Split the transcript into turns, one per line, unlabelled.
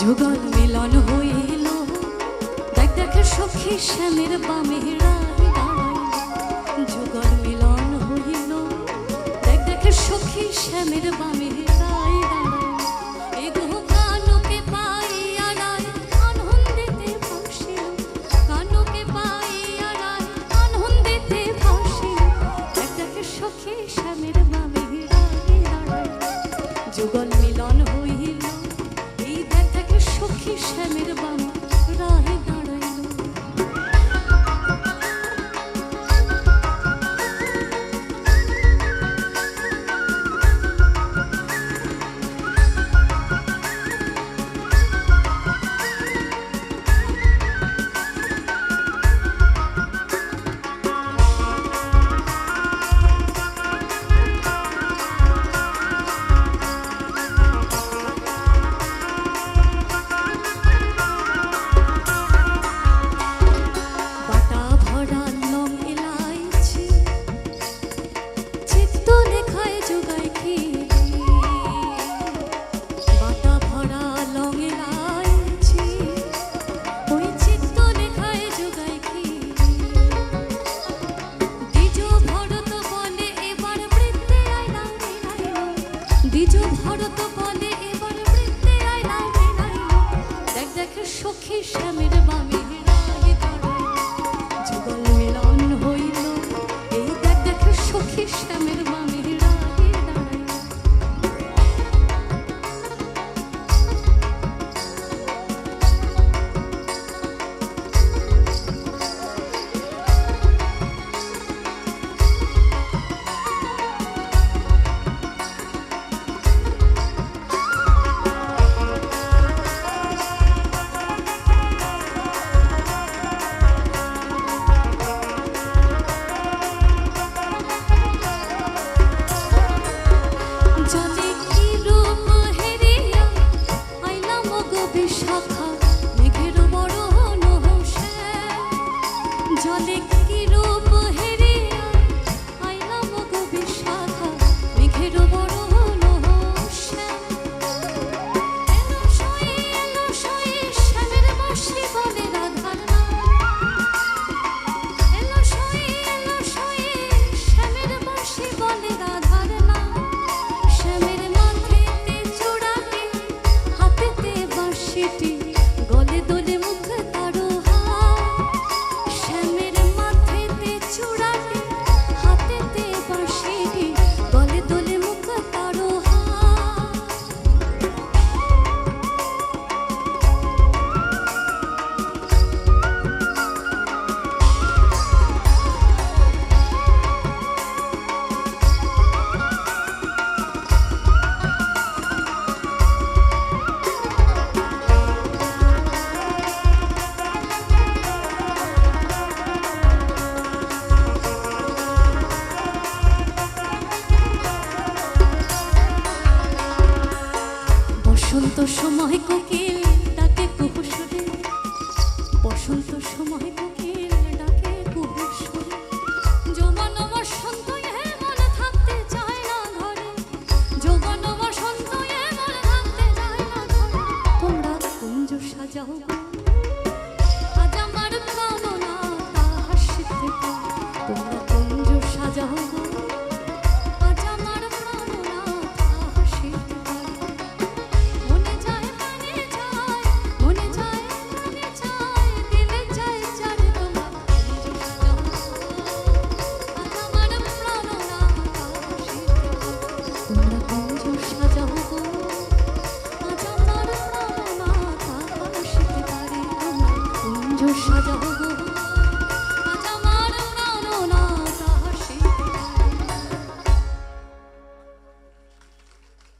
যুগল মিলন হইল। দেখ দেখে সখী শ্যামের বামে যুগল মিলন হইল। দেখ দেখে সখী শ্যামের বামে দ্বিজ ভরত বলে এবার বৃত্তে আয় না দেখ দেখ সখী শ্যামের বামী বসন্ত সময় 就是。